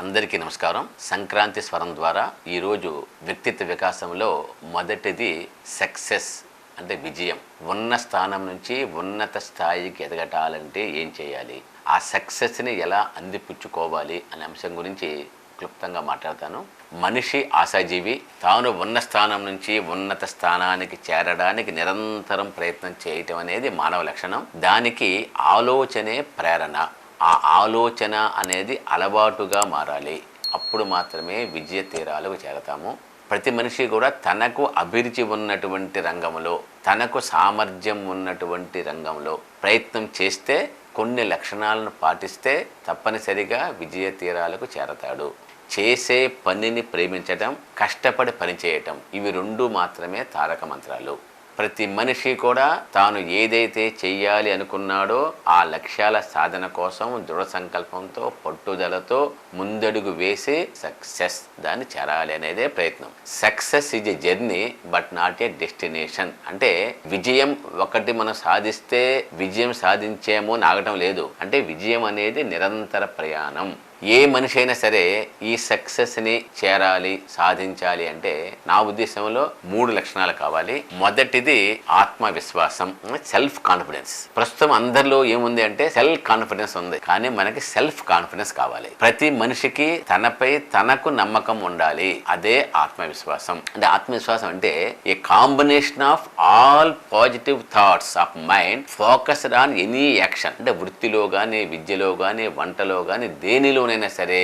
అందరికీ నమస్కారం. సంక్రాంతి స్వరం ద్వారా ఈరోజు వ్యక్తిత్వ వికాసంలో మొదటిది సక్సెస్ అంటే విజయం. ఉన్న స్థానం నుంచి ఉన్నత స్థాయికి ఎదగటాలంటే ఏం చేయాలి? ఆ సక్సెస్ని ఎలా అందిపుచ్చుకోవాలి అనే అంశం గురించి క్లుప్తంగా మాట్లాడతాను. మనిషి ఆశాజీవి. తాను ఉన్న స్థానం నుంచి ఉన్నత స్థానానికి చేరడానికి నిరంతరం ప్రయత్నం చేయటం అనేది మానవ లక్షణం. దానికి ఆలోచనే ప్రేరణ. ఆ ఆలోచన అనేది అలవాటుగా మారాలి. అప్పుడు మాత్రమే విజయ తీరాలకు చేరతాము. ప్రతి మనిషి కూడా తనకు అభిరుచి ఉన్నటువంటి రంగంలో తనకు సామర్థ్యం ఉన్నటువంటి రంగంలో ప్రయత్నం చేస్తే కొన్ని లక్షణాలను పాటిస్తే తప్పనిసరిగా విజయ తీరాలకు చేరతాడు. చేసే పనిని ప్రేమించటం కష్టపడి పనిచేయటం ఇవి రెండు మాత్రమే తారక మంత్రాలు. ప్రతి మనిషి కూడా తాను ఏదైతే చెయ్యాలి అనుకున్నాడో ఆ లక్ష్యాల సాధన కోసం దృఢ సంకల్పంతో పట్టుదలతో ముందడుగు వేసి సక్సెస్ దాన్ని చేరాలి అనేదే ప్రయత్నం. Success is a journey but not a destination. అంటే విజయం ఒకటి మనం సాధిస్తే విజయం సాధించేమో నాగటం లేదు. అంటే విజయం అనేది నిరంతర ప్రయాణం. ఏ మనిషి అయినా సరే ఈ సక్సెస్ని చేరాలి సాధించాలి అంటే నా ఉద్దేశంలో మూడు లక్షణాలు కావాలి. మొదటిది ఆత్మవిశ్వాసం సెల్ఫ్ కాన్ఫిడెన్స్ ప్రస్తుతం అందరిలో ఏముంది అంటే సెల్ఫ్ కాన్ఫిడెన్స్ ఉంది. కానీ మనకి సెల్ఫ్ కాన్ఫిడెన్స్ కావాలి. ప్రతి మనిషికి తనపై తనకు నమ్మకం ఉండాలి. అదే ఆత్మవిశ్వాసం. అంటే ఆత్మవిశ్వాసం అంటే a combination of all positive thoughts of mind focused on any action అంటే వృత్తిలో కానీ విద్యలో కానీ వంటలో కానీ దేనిలో దేనిలోనైనా సరే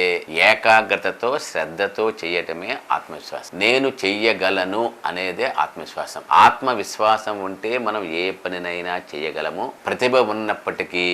ఏకాగ్రతతో శ్రద్ధతో చేయటమే ఆత్మవిశ్వాసం. నేను చెయ్యగలను అనేదే ఆత్మవిశ్వాసం. ఆత్మవిశ్వాసం ఉంటే మనం ఏ పనినైనా చేయగలము ప్రతిభ ఉన్నప్పటికీ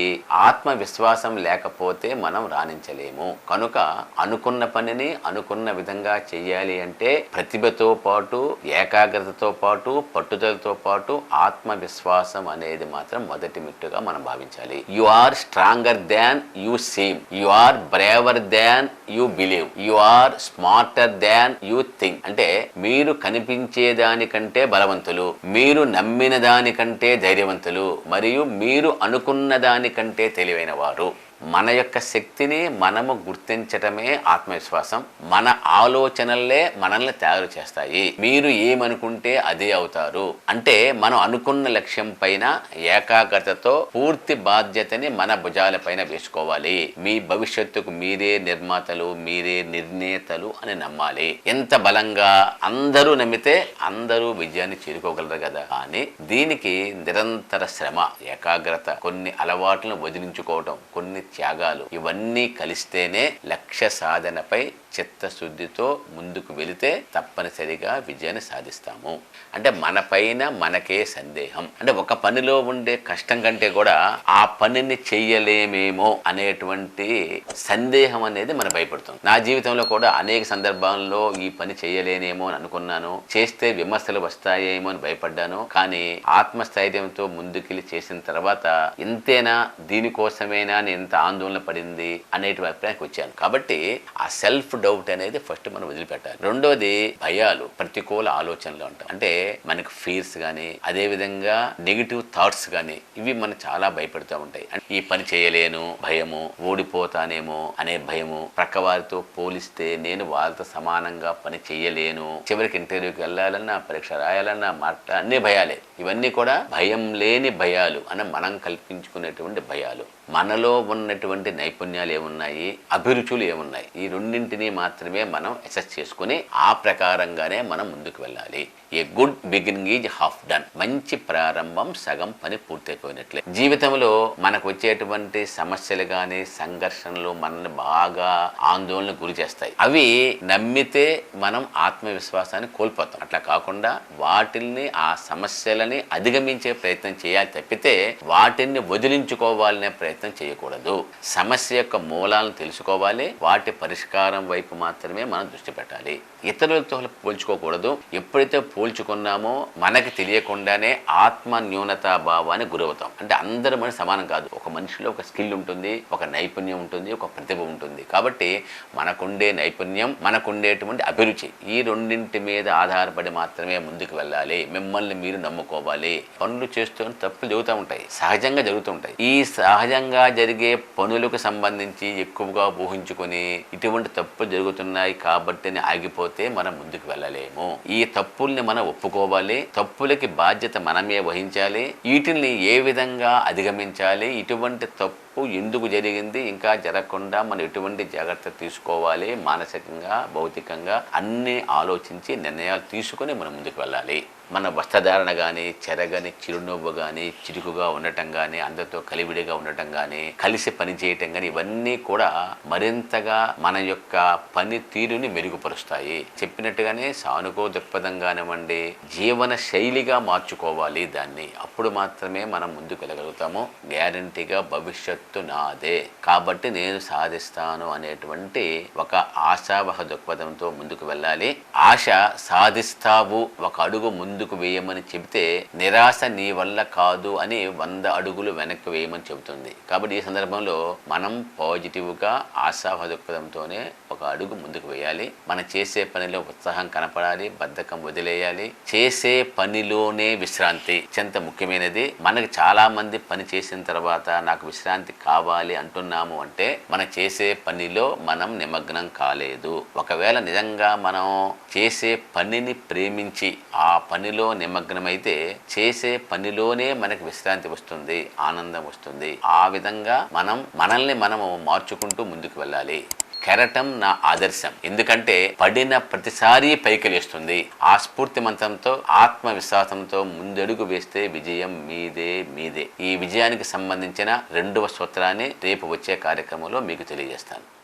ఆత్మవిశ్వాసం లేకపోతే మనం రాణించలేము. కనుక అనుకున్న పనిని అనుకున్న విధంగా చెయ్యాలి అంటే ప్రతిభతో పాటు ఏకాగ్రతతో పాటు పట్టుదలతో పాటు ఆత్మవిశ్వాసం అనేది మాత్రం మొదటి మెట్టుగా మనం భావించాలి. You are stronger than you seem. You are clever than you believe. You are smarter than you think. అంటే మీరు కనిపించే దానికంటే బలవంతులు మీరు నమ్మిన దానికంటే ధైర్యవంతులు మరియు మీరు అనుకున్న దానికంటే తెలివైన వారు. మన యొక్క శక్తిని మనము గుర్తించటమే ఆత్మవిశ్వాసం. మన ఆలోచనలే మనల్ని తయారు చేస్తాయి. మీరు ఏమనుకుంటే అదే అవుతారు. అంటే మనం అనుకున్న లక్ష్యం పైన ఏకాగ్రతతో పూర్తి బాధ్యతని మన భుజాల పైన వేసుకోవాలి. మీ భవిష్యత్తుకు మీరే నిర్మాతలు మీరే నిర్ణేతలు అని నమ్మాలి. ఎంత బలంగా అందరూ నమ్మితే అందరూ విజయాన్ని చేరుకోగలరు కదా. కానీ దీనికి నిరంతర శ్రమ ఏకాగ్రత కొన్ని అలవాట్లను వదిలించుకోవటం కొన్ని త్యాగాలు. ఇవన్నీ కలిస్తేనే లక్ష్య సాధనపై చిత్తశుద్ధితో ముందుకు వెళితే తప్పనిసరిగా విజయాన్ని సాధిస్తాము. అంటే మన పైన మనకే సందేహం. అంటే ఒక పనిలో ఉండే కష్టం కంటే కూడా ఆ పనిని చెయ్యలేమేమో అనేటువంటి సందేహం అనేది మనం భయపడుతుంది. నా జీవితంలో కూడా అనేక సందర్భాల్లో ఈ పని చేయలేనేమో అని అనుకున్నాను. చేస్తే విమర్శలు వస్తాయేమో అని భయపడ్డాను. కానీ ఆత్మస్థైర్యంతో ముందుకెళ్ళి చేసిన తర్వాత ఇంతేనా దీనికోసమేనా అని ఎంత ఆందోళన పడింది అనేటువంటి అభిప్రాయానికి వచ్చాను. కాబట్టి ఆ సెల్ఫ్ డౌట్ అనేది ఫస్ట్ మనం వదిలిపెట్టాలి. రెండోది భయాలు ప్రతికూల ఆలోచనలు అంటాం. అంటే మనకు ఫీర్స్ కానీ అదే విధంగా నెగిటివ్ థాట్స్ కానీ ఇవి మనం చాలా భయపడుతూ ఉంటాయి. అంటే ఈ పని చేయలేను భయము ఓడిపోతానేమో అనే భయము ప్రక్క వారితో పోలిస్తే నేను వాళ్ళతో సమానంగా పని చేయలేను చివరికి ఇంటర్వ్యూకి వెళ్ళాలన్నా పరీక్ష రాయాలన్నా మాట్లా అన్ని భయాలే. ఇవన్నీ కూడా భయం లేని భయాలు అని మనం కల్పించుకునేటువంటి భయాలు. మనలో ఉన్నటువంటి నైపుణ్యాలు ఏమున్నాయి? అభిరుచులు ఏమున్నాయి? ఈ రెండింటిని మాత్రమే మనం అసెస్ చేసుకుని ఆ ప్రకారంగానే మనం ముందుకు వెళ్ళాలి. A good beginning is half done. మంచి ప్రారంభం సగం పని పూర్తయిపోయినట్లే. జీవితంలో మనకు వచ్చేటువంటి సమస్యలు కానీ సంఘర్షణలు మనల్ని బాగా ఆందోళన గురి చేస్తాయి. అవి నమ్మితే మనం ఆత్మవిశ్వాసాన్ని కోల్పోతాం. అట్లా కాకుండా వాటిల్ని ఆ సమస్యలని అధిగమించే ప్రయత్నం చేయాలి తప్పితే వాటిని వదిలించుకోవాలనే ప్రయత్నం ప్రయత్నం చేయకూడదు. సమస్య యొక్క మూలాలను తెలుసుకోవాలి. వాటి పరిష్కారం వైపు మాత్రమే మనం దృష్టి పెట్టాలి. ఇతరులతో పోల్చుకోకూడదు. ఎప్పుడైతే పోల్చుకున్నామో మనకి తెలియకుండానే ఆత్మ న్యూనతా భావాన్ని గురవుతాం. అంటే అందరూ మనిషి సమానం కాదు. ఒక మనిషిలో ఒక స్కిల్ ఉంటుంది ఒక నైపుణ్యం ఉంటుంది ఒక ప్రతిభ ఉంటుంది. కాబట్టి మనకుండే నైపుణ్యం మనకుండేటువంటి అభిరుచి ఈ రెండింటి మీద ఆధారపడి మాత్రమే ముందుకు వెళ్ళాలి. మిమ్మల్ని మీరు నమ్ముకోవాలి. పనులు చేస్తూ తప్పులు జరుగుతూ ఉంటాయి. సహజంగా జరుగుతూ ఉంటాయి. ఈ సహజంగా సక్రమంగా జరిగే పనులకు సంబంధించి ఎక్కువగా ఊహించుకొని ఇటువంటి తప్పులు జరుగుతున్నాయి కాబట్టి అని ఆగిపోతే మనం ముందుకు వెళ్ళలేము. ఈ తప్పుల్ని మనం ఒప్పుకోవాలి. తప్పులకి బాధ్యత మనమే వహించాలి. వీటిని ఏ విధంగా అధిగమించాలి? ఇటువంటి తప్పు ఎందుకు జరిగింది? ఇంకా జరగకుండా మనం ఎటువంటి జాగ్రత్త తీసుకోవాలి? మానసికంగా భౌతికంగా అన్ని ఆలోచించి నిర్ణయాలు తీసుకొని మనం ముందుకు వెళ్ళాలి. మన వస్త్రధారణ కానీ చెరగని చిరునవ్వు కానీ చిరుకుగా ఉండటం కానీ అందరితో కలివిడిగా ఉండటం కానీ కలిసి పని చేయటం కానీ ఇవన్నీ కూడా మరింతగా మన యొక్క పని తీరుని మెరుగుపరుస్తాయి. చెప్పినట్టుగానే సానుకో దృక్పథం కానివ్వండి జీవన శైలిగా మార్చుకోవాలి దాన్ని. అప్పుడు మాత్రమే మనం ముందుకు వెళ్ళగలుగుతాము. గ్యారంటీగా భవిష్యత్తు నాదే. కాబట్టి నేను సాధిస్తాను అనేటువంటి ఒక ఆశావహ దృక్పథంతో ముందుకు వెళ్ళాలి. ఆశ సాధిస్తావు ఒక అడుగు ముందు ముందుకు వేయమని చెబితే నిరాశ నీ వల్ల కాదు అని వంద అడుగులు వెనక్కి వేయమని చెబుతుంది. కాబట్టి ఈ సందర్భంలో మనం పాజిటివ్గా ఆశావహ దృక్పథంతోనే ఒక అడుగు ముందుకు వేయాలి. మనం చేసే పనిలో ఉత్సాహం కనపడాలి బద్ధకం వదిలేయాలి. చేసే పనిలోనే విశ్రాంతి అత్యంత ముఖ్యమైనది. మనకు చాలా మంది పని చేసిన తర్వాత నాకు విశ్రాంతి కావాలి అంటున్నాము అంటే మనం చేసే పనిలో మనం నిమగ్నం కాలేదు. ఒకవేళ నిజంగా మనం చేసే పనిని ప్రేమించి ఆ పని పనిలో నిమగ్నమైతే చేసే పనిలోనే మనకి విశ్రాంతి వస్తుంది ఆనందం వస్తుంది. ఆ విధంగా మనం మనల్ని మనము మార్చుకుంటూ ముందుకు వెళ్ళాలి. కెరటం నా ఆదర్శం. ఎందుకంటే పడిన ప్రతిసారి పైకి లేస్తుంది ఆ స్ఫూర్తిమంతంతో ఆత్మవిశ్వాసంతో ముందడుగు వేస్తే విజయం మీదే మీదే. ఈ విజయానికి సంబంధించిన రెండవ సూత్రాన్ని రేపు వచ్చే కార్యక్రమంలో మీకు తెలియజేస్తాను.